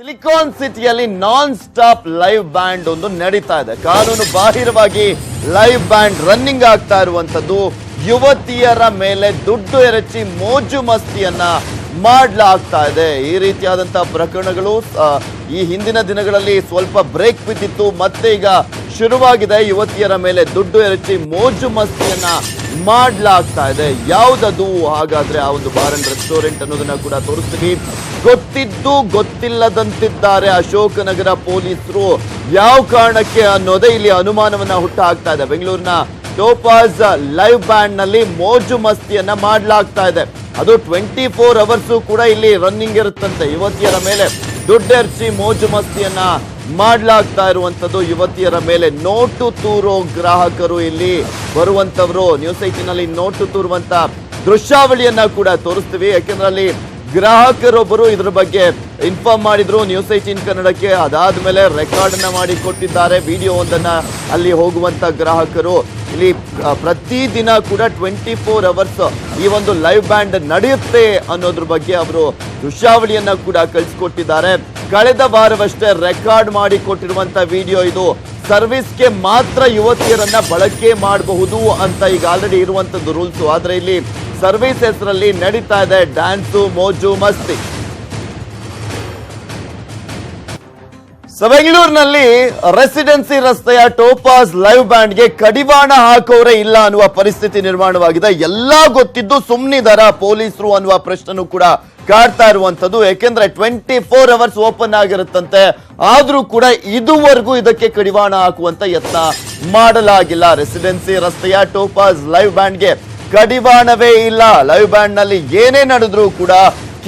Silicon ಸಿಟಿಯಲ್ಲಿ non stop live band ಒಂದು ನಡೀತಾ ಇದೆ. ಕಾನೂನು ಬಾಹಿರವಾಗಿ ಲೈವ್ ಬ್ಯಾಂಡ್ ರನ್ನಿಂಗ್ ಆಗ್ತಾ ಇರುವಂತದ್ದು ಯುವತಿಯರ ಮೇಲೆ ದುಡ್ಡು ಎರಚಿ ಮೋಜು ಮಸ್ತಿಯನ್ನ ಮಾಡ್ಲಾಗ್ತಾ ಇದೆ. ಈ ರೀತಿಯಾದಂತಹ ಪ್ರಕರಣಗಳು ಈ ಹಿಂದಿನ ದಿನಗಳಲ್ಲಿ ಸ್ವಲ್ಪ ಬ್ರೇಕ್ ಬಿದ್ದಿತ್ತು, ಮತ್ತೆ ಈಗ ಶುರುವಾಗಿದೆ. ಯುವತಿಯರ ಮೇಲೆ ದುಡ್ಡು ಎರಚಿ ಮೋಜು ಮಸ್ತಿಯನ್ನ ಮಾಡ್ಲಾಗ್ತಾ ಇದೆ. ಯಾವ್ದದು? ಹಾಗಾದ್ರೆ ಆ ಒಂದು ಬಾರ್ ಅಂಡ್ ರೆಸ್ಟೋರೆಂಟ್ ಅನ್ನೋದನ್ನ ಕೂಡ ತೋರಿಸ್ತೀವಿ ಗೊತ್ತಿದ್ದು ಗೊತ್ತಿಲ್ಲದಂತಿದ್ದಾರೆ ಅಶೋಕನಗರ ಪೊಲೀಸರು. ಯಾವ ಕಾರಣಕ್ಕೆ ಅನ್ನೋದೇ ಇಲ್ಲಿ ಅನುಮಾನವನ್ನ ಹುಟ್ಟು ಹಾಕ್ತಾ ಇದೆ. ಬೆಂಗಳೂರಿನ ಟೋಪಾಸ್ ಲೈವ್ ಬ್ಯಾಂಡ್ನಲ್ಲಿ ಮೋಜು ಮಸ್ತಿಯನ್ನ ಮಾಡ್ಲಾಗ್ತಾ ಇದೆ. ಅದು ಟ್ವೆಂಟಿ ಫೋರ್ ಅವರ್ಸು ಕೂಡ ಇಲ್ಲಿ ರನ್ನಿಂಗ್ ಇರುತ್ತಂತೆ. ಯುವತಿಯರ ಮೇಲೆ ದುಡ್ಡೆರ್ಚಿ ಮೋಜು ಮಸ್ತಿಯನ್ನ ಮಾಡ್ಲಾಗ್ತಾ ಇರುವಂತದ್ದು ಯುವತಿಯರ ಮೇಲೆ. ನೋಟು ತೂರೋ ಗ್ರಾಹಕರು ಇಲ್ಲಿ ಬರುವಂತವರು ನ್ಯೂಸ್ ಐಟಿನಲ್ಲಿ ನೋಟು ತೂರುವಂತ ದೃಶ್ಯಾವಳಿಯನ್ನ ಕೂಡ ತೋರಿಸ್ತೀವಿ. ಯಾಕೆಂದ್ರೆ ಅಲ್ಲಿ ಗ್ರಾಹಕರೊಬ್ಬರು ಇದ್ರ ಬಗ್ಗೆ ಇನ್ಫಾರ್ಮ್ ಮಾಡಿದ್ರು. ನ್ಯೂಸ್ ಏಟೀನ್ ಕನ್ನಡಕ್ಕೆ ಅದಾದ್ಮೇಲೆ ರೆಕಾರ್ಡ್ ಅನ್ನ ಮಾಡಿ ಕೊಟ್ಟಿದ್ದಾರೆ. ವಿಡಿಯೋ ಒಂದನ್ನ ಅಲ್ಲಿ ಹೋಗುವಂತ ಗ್ರಾಹಕರು. ಇಲ್ಲಿ ಪ್ರತಿದಿನ ಕೂಡ ಟ್ವೆಂಟಿ ಫೋರ್ ಅವರ್ಸ್ ಈ ಒಂದು ಲೈವ್ ಬ್ಯಾಂಡ್ ನಡೆಯುತ್ತೆ ಅನ್ನೋದ್ರ ಬಗ್ಗೆ ಅವರು ದೃಶ್ಯಾವಳಿಯನ್ನ ಕೂಡ ಕಳಿಸ್ಕೊಟ್ಟಿದ್ದಾರೆ. ಕಳೆದ ವಾರವಷ್ಟೇ ರೆಕಾರ್ಡ್ ಮಾಡಿ ಕೊಟ್ಟಿರುವಂತ ವಿಡಿಯೋ ಇದು ಸರ್ವಿಸ್ಗೆ ಮಾತ್ರ ಯುವತಿಯರನ್ನ ಬಳಕೆ ಮಾಡಬಹುದು ಅಂತ ಈಗ ಆಲ್ರೆಡಿ ಇರುವಂತದ್ದು ರೂಲ್ಸ್ ಆದ್ರೆ ಇಲ್ಲಿ ಸರ್ವಿಸ್ ಹೆಸರಲ್ಲಿ ನಡೀತಾ ಇದೆ ಡ್ಯಾನ್ಸು, ಮೋಜು, ಮಸ್ತಿ. ಬೆಂಗಳೂರಿನಲ್ಲಿ ರೆಸಿಡೆನ್ಸಿ ರಸ್ತೆಯ ಟೋಪಾಸ್ ಲೈವ್ ಬ್ಯಾಂಡ್ಗೆ ಕಡಿವಾಣ ಹಾಕೋರೆ ಇಲ್ಲ ಅನ್ನುವ ಪರಿಸ್ಥಿತಿ ನಿರ್ಮಾಣವಾಗಿದೆ. ಎಲ್ಲ ಗೊತ್ತಿದ್ದು ಸುಮ್ನಿದಾರ ಪೊಲೀಸರು ಅನ್ನುವ ಪ್ರಶ್ನೆನೂ ಕೂಡ ಕಾಡ್ತಾ ಇರುವಂತದ್ದು ಯಾಕೆಂದ್ರೆ ಟ್ವೆಂಟಿ ಫೋರ್ ಅವರ್ಸ್ ಓಪನ್ ಆಗಿರುತ್ತಂತೆ. ಆದ್ರೂ ಕೂಡ ಇದುವರೆಗೂ ಇದಕ್ಕೆ ಕಡಿವಾಣ ಹಾಕುವಂತ ಯತ್ನ ಮಾಡಲಾಗಿಲ್ಲ. ರೆಸಿಡೆನ್ಸಿ ರಸ್ತೆಯ ಟೋಪಾಸ್ ಲೈವ್ ಬ್ಯಾಂಡ್ಗೆ ಕಡಿವಾಣವೇ ಇಲ್ಲ. ಲೈವ್ ಬ್ಯಾಂಡ್ನಲ್ಲಿ ಏನೇ ನಡೆದ್ರೂ ಕೂಡ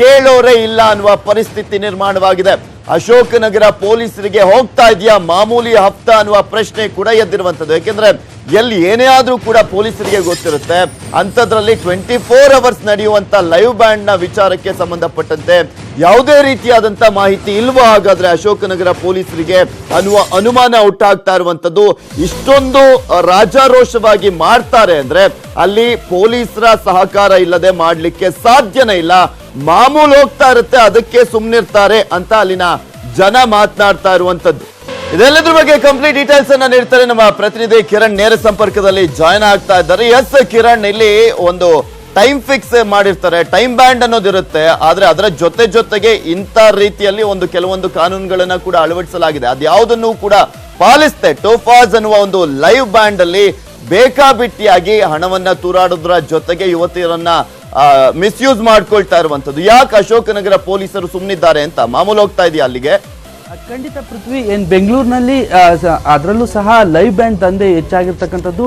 ಕೇಳೋರೇ ಇಲ್ಲ ಅನ್ನುವ ಪರಿಸ್ಥಿತಿ ನಿರ್ಮಾಣವಾಗಿದೆ. ಅಶೋಕನಗರ ಪೊಲೀಸರಿಗೆ ಹೋಗ್ತಾ ಇದೆಯಾ? ಮಾಮೂಲಿ ಹಫ್ತ ಅನ್ನುವ ಪ್ರಶ್ನೆ ಕೂಡ ಎದ್ದಿರುವಂತದ್ದು ಯಾಕೆಂದ್ರೆ ಎಲ್ಲಿ ಏನೇ ಆದ್ರೂ ಕೂಡ ಪೊಲೀಸರಿಗೆ ಗೊತ್ತಿರುತ್ತೆ. ಅಂಥದ್ರಲ್ಲಿ ಟ್ವೆಂಟಿ ಫೋರ್ ಅವರ್ಸ್ ನಡೆಯುವಂತ ಲೈವ್ ಬ್ಯಾಂಡ್ನ ವಿಚಾರಕ್ಕೆ ಸಂಬಂಧಪಟ್ಟಂತೆ ಯಾವುದೇ ರೀತಿಯಾದಂತ ಮಾಹಿತಿ ಇಲ್ವಾ? ಹಾಗಾದ್ರೆ ಅಶೋಕನಗರ ಪೊಲೀಸರಿಗೆ ಅನ್ನುವ ಅನುಮಾನ ಹುಟ್ಟಾಗ್ತಾ ಇರುವಂತದ್ದು ಇಷ್ಟೊಂದು ರಾಜಾರೋಷವಾಗಿ ಮಾಡ್ತಾರೆ ಅಂದ್ರೆ ಅಲ್ಲಿ ಪೊಲೀಸರ ಸಹಕಾರ ಇಲ್ಲದೆ ಮಾಡ್ಲಿಕ್ಕೆ ಸಾಧ್ಯನೇ ಇಲ್ಲ. ಮಾಮೂಲು ಹೋಗ್ತಾ ಇರುತ್ತೆ, ಅದಕ್ಕೆ ಸುಮ್ನಿರ್ತಾರೆ ಅಂತ ಅಲ್ಲಿನ ಜನ ಮಾತನಾಡ್ತಾ ಇರುವಂತದ್ದು. ಇದೆಲ್ಲದ್ರ ಬಗ್ಗೆ ಕಂಪ್ಲೀಟ್ ಡೀಟೇಲ್ಸ್ ಅನ್ನ ನೀಡ್ತಾರೆ ನಮ್ಮ ಪ್ರತಿನಿಧಿ ಕಿರಣ್. ನೇರ ಸಂಪರ್ಕದಲ್ಲಿ ಜಾಯ್ನ್ ಆಗ್ತಾ ಇದ್ದಾರೆ. ಎಸ್, ಕಿರಣ್, ಇಲ್ಲಿ ಒಂದು ಟೈಮ್ ಫಿಕ್ಸ್ ಮಾಡಿರ್ತಾರೆ, ಟೈಮ್ ಬ್ಯಾಂಡ್ ಅನ್ನೋದಿರುತ್ತೆ ಆದ್ರೆ ಅದರ ಜೊತೆ ಜೊತೆಗೆ ಇಂಥ ರೀತಿಯಲ್ಲಿ ಒಂದು ಕೆಲವೊಂದು ಕಾನೂನುಗಳನ್ನ ಕೂಡ ಅಳವಡಿಸಲಾಗಿದೆ. ಅದ್ಯಾವುದನ್ನು ಕೂಡ ಪಾಲಿಸ್ತೆ ಟೋಫಾಸ್ ಅನ್ನುವ ಒಂದು ಲೈವ್ ಬ್ಯಾಂಡ್ ಅಲ್ಲಿ ಬೇಕಾಬಿಟ್ಟಿಯಾಗಿ ಹಣವನ್ನ ತೂರಾಡೋದ್ರ ಜೊತೆಗೆ ಯುವತಿಯರನ್ನ ಮಿಸ್ಯೂಸ್ ಮಾಡ್ಕೊಳ್ತಾ ಇರುವಂತದ್ದು ಯಾಕೆ ಅಶೋಕನಗರ ಪೊಲೀಸರು ಸುಮ್ಮನಿದ್ದಾರೆ ಅಂತ ಮಾಮೂಲು ಹೋಗ್ತಾ ಇದೆಯಾ ಅಲ್ಲಿಗೆ? ಖಂಡಿತ ಪೃಥ್ವಿ ಏನು ಬೆಂಗಳೂರಿನಲ್ಲಿ ಅದರಲ್ಲೂ ಸಹ ಲೈವ್ ಬ್ಯಾಂಡ್ ದಂಧೆ ಹೆಚ್ಚಾಗಿರ್ತಕ್ಕಂಥದ್ದು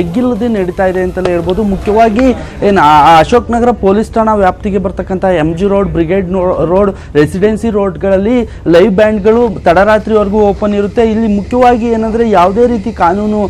ಎಗ್ಗಿಲ್ಲದೆ ನಡೀತಾ ಇದೆ ಅಂತಲೇ ಹೇಳ್ಬೋದು. ಮುಖ್ಯವಾಗಿ ಏನು ಅಶೋಕ್ ನಗರ ಪೊಲೀಸ್ ಠಾಣಾ ವ್ಯಾಪ್ತಿಗೆ ಬರ್ತಕ್ಕಂಥ M G road, brigade road, residency ರೋಡ್ಗಳಲ್ಲಿ live ಬ್ಯಾಂಡ್ಗಳು ತಡರಾತ್ರಿವರೆಗೂ ಓಪನ್ ಇರುತ್ತೆ. ಇಲ್ಲಿ ಮುಖ್ಯವಾಗಿ ಏನಂದ್ರೆ ಯಾವುದೇ ರೀತಿ ಕಾನೂನು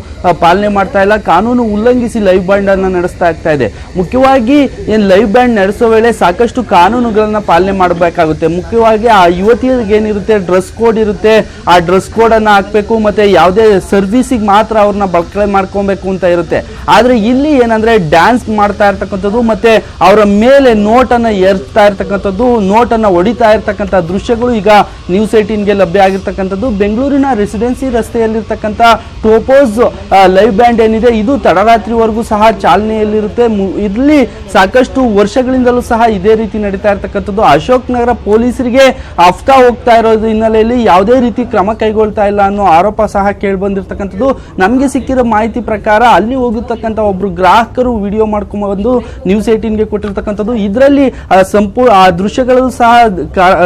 ಪಾಲನೆ ಮಾಡ್ತಾ ಇಲ್ಲ. ಕಾನೂನು ಉಲ್ಲಂಘಿಸಿ ಲೈವ್ ಬ್ಯಾಂಡ್ ಅನ್ನ ನಡೆಸ್ತಾ ಆಗ್ತಾ ಇದೆ. ಮುಖ್ಯವಾಗಿ ಏನು ಲೈವ್ ಬ್ಯಾಂಡ್ ನಡೆಸೋ ವೇಳೆ ಸಾಕಷ್ಟು ಕಾನೂನುಗಳನ್ನು ಪಾಲನೆ ಮಾಡಬೇಕಾಗುತ್ತೆ. ಮುಖ್ಯವಾಗಿ ಆ ಯುವತಿಯರಿಗೆ ಏನಿರುತ್ತೆ ಡ್ರೆಸ್ ಕೋಡ್ ಇರುತ್ತೆ, ಆ ಡ್ರೆಸ್ ಕೋಡ್ ಅನ್ನ ಹಾಕ್ಬೇಕು, ಮತ್ತೆ ಯಾವುದೇ ಸರ್ವಿಸಿಗೆ ಮಾತ್ರ ಅವ್ರನ್ನ ಬಳಕೆ ಮಾಡ್ಕೊಬೇಕು ಅಂತ ಇರುತ್ತೆ. ಆದ್ರೆ ಇಲ್ಲಿ ಏನಂದ್ರೆ ಡ್ಯಾನ್ಸ್ ಮಾಡ್ತಾ ಇರ್ತಕ್ಕಂಥದ್ದು, ಮತ್ತೆ ಅವರ ಮೇಲೆ ನೋಟನ್ನ ಎರ್ತಾ ಇರ್ತಕ್ಕಂಥದ್ದು ನೋಟನ್ನ ಹೊಡಿತಾ ಇರ್ತಕ್ಕಂಥ ದೃಶ್ಯಗಳು ಈಗ ನ್ಯೂಸ್ ಏಟೀನ್ಗೆ ಲಭ್ಯ ಆಗಿರ್ತಕ್ಕಂಥದ್ದು. ಬೆಂಗಳೂರಿನ ರೆಸಿಡೆನ್ಸಿ ರಸ್ತೆಯಲ್ಲಿರ್ತಕ್ಕಂಥ ಟೋಪೋಸ್ ಲೈವ್ ಬ್ಯಾಂಡ್ ಏನಿದೆ, ಇದು ತಡರಾತ್ರಿವರೆಗೂ ಸಹ ಚಾಲನೆಯಲ್ಲಿರುತ್ತೆ. ಇಲ್ಲಿ ಸಾಕಷ್ಟು ವರ್ಷಗಳಿಂದಲೂ ಸಹ ಇದೇ ರೀತಿ ನಡೀತಾ ಇರ್ತಕ್ಕಂಥದ್ದು. ಅಶೋಕ್ ನಗರ ಪೊಲೀಸರಿಗೆ ಹಫ್ತಾ ಹೋಗ್ತಾ ಇರೋದು ಹಿನ್ನೆಲೆಯಲ್ಲಿ ಯಾವುದೇ ರೀತಿ ಕ್ರಮ ಕೈಗೊಳ್ತಾ ಇಲ್ಲ ಅನ್ನೋ ಆರೋಪ ಸಹ ಕೇಳಿ ಬಂದಿರತಕ್ಕಂಥದ್ದು ನಮಗೆ ಸಿಕ್ಕಿರೋ ಮಾಹಿತಿ ಪ್ರಕಾರ ಅಲ್ಲಿ ಹೋಗಿರ್ತಕ್ಕಂಥ ಒಬ್ಬರು ಗ್ರಾಹಕರು ವಿಡಿಯೋ ಮಾಡ್ಕೊಂಡ್ಬಂದು ನ್ಯೂಸ್ ಏಟೀನ್ಗೆ ಕೊಟ್ಟಿರ್ತಕ್ಕಂಥದ್ದು. ಇದರಲ್ಲಿ ಸಂಪೂರ್ಣ ಆ ದೃಶ್ಯಗಳು ಸಹ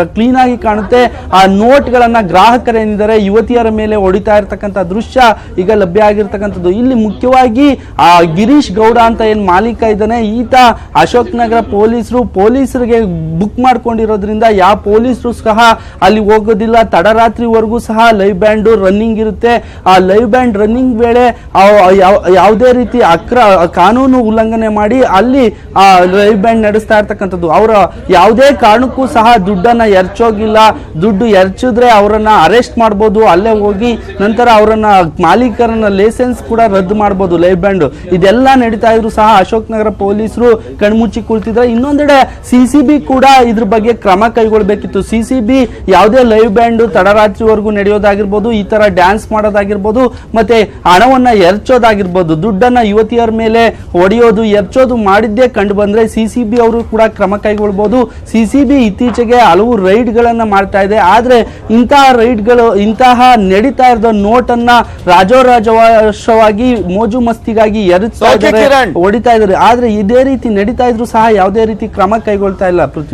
ಕ್ಲೀನ್ ಆಗಿ ಕಾಣುತ್ತೆ. ಆ ನೋಟ್ಗಳನ್ನು ಗ್ರಾಹಕರೇನಿದ್ದಾರೆ, ಯುವತಿಯರ ಮೇಲೆ ಹೊಡಿತಾ ಇರತಕ್ಕಂಥ ದೃಶ್ಯ ಈಗ ಲಭ್ಯ ಆಗಿರ್ತಕ್ಕಂಥದ್ದು. ಇಲ್ಲಿ ಮುಖ್ಯವಾಗಿ, ಆ, ಗಿರೀಶ್ ಗೌಡ ಅಂತ ಏನು ಮಾಲೀಕ ಇದ್ದಾನೆ, ಈತ ಅಶೋಕ್ ನಗರ ಪೊಲೀಸರು, ಪೊಲೀಸರಿಗೆ ಬುಕ್ ಮಾಡ್ಕೊಂಡಿರೋದ್ರಿಂದ ಯಾವ ಪೊಲೀಸರು ಸಹ ಅಲ್ಲಿ ಹೋಗೋದಿಲ್ಲ. ತಡರಾತ್ರಿವರೆಗೂ ಸಹ ಲೈವ್ ಬ್ಯಾಂಡ್ ರನ್ನಿಂಗ್ ಇರುತ್ತೆ. ಆ ಲೈವ್ ಬ್ಯಾಂಡ್ ರನ್ನಿಂಗ್ ವೇಳೆ ಯಾವ- ಯಾವುದೇ ರೀತಿ ಅಕ್ರ ಕಾನೂನು ಉಲ್ಲಂಘನೆ ಮಾಡಿ ಅಲ್ಲಿ ಆ ಲೈವ್ ಬ್ಯಾಂಡ್ ನಡೆಸ್ತಾ ಇರ್ತಕ್ಕಂಥದ್ದು. ಅವರ ಯಾವುದೇ ಕಾರಣಕ್ಕೂ ಸಹ ದುಡ್ಡನ್ನ ಎರಚೋಗಿಲ್ಲ. ದುಡ್ಡು ಎರಚಿದ್ರೆ ಅವರನ್ನ ಅರೆಸ್ಟ್ ಮಾಡ್ಬೋದು. ಅಲ್ಲೇ ಹೋಗಿ ನಂತರ ಅವರನ್ನ ಮಾಲೀಕರನ್ನ ಲೈಸೆನ್ಸ್ ಕೂಡ ರದ್ದು ಮಾಡ್ಬೋದು ಲೈವ್ ಬ್ಯಾಂಡ್ ಇದೆಲ್ಲ ನಡೀತಾ ಇದ್ರು ಸಹ ಅಶೋಕ್ ನಗರ ಪೊಲೀಸರು ಕಣ್ಮುಚ್ಚಿ ಕುಳಿತಿದ್ರೆ ಇನ್ನೊಂದೆಡೆ ಸಿ ಕೂಡ ಇದ್ರ ಬಗ್ಗೆ ಕ್ರಮ ಕೈಗೊಳ್ಳಬೇಕಿತ್ತು ಸಿ ಯಾವುದೇ ಲೈವ್ ಬ್ಯಾಂಡ್ ತಡರಾತ್ರಿವರೆಗೂ ನಡೆಯೋದಾಗಿರ್ಬೋದು ಈ ತರ ಡ್ಯಾನ್ಸ್ ಮಾಡೋದಾಗಿರ್ಬೋದು ಮತ್ತೆ ಹಣವನ್ನ ಎರಚೋದಾಗಿರ್ಬೋದು ದುಡ್ಡನ್ನ ಯುವತಿಯರ ಮೇಲೆ ಹೊಡೆಯೋದು ಎರ್ಚೋದು ಮಾಡಿದ್ದೇ ಕಂಡು ಬಂದ್ರೆ ಸಿ ಸಿ ಬಿ ಅವರು ಕೂಡ ಕ್ರಮ ಕೈಗೊಳ್ಬಹುದು ಸಿ ಸಿ ಬಿ ಇತ್ತೀಚೆಗೆ ಹಲವು ರೈಡ್ ಗಳನ್ನ ಮಾಡ್ತಾ ಇದೆ. ಆದ್ರೆ ಇಂತಹ ರೈಡ್ಗಳು ಇಂತಹ ನಡೀತಾ ಇರೋ ನೋಟನ್ನ ರಾಜೋರಾಜವಶವಾಗಿ ಮೋಜು ಮಸ್ತಿಗಾಗಿ ಇದ್ದಾರೆ ಹೊಡಿತಾ ಇದ್ದಾರೆ. ಆದ್ರೆ ಇದೇ ರೀತಿ ನಡೀತಾ ಇದ್ರು ಸಹ ಯಾವುದೇ ರೀತಿ ಕ್ರಮ ಕೈಗೊಳ್ತಾ ಇಲ್ಲ ಪೃಥ್ವಿ.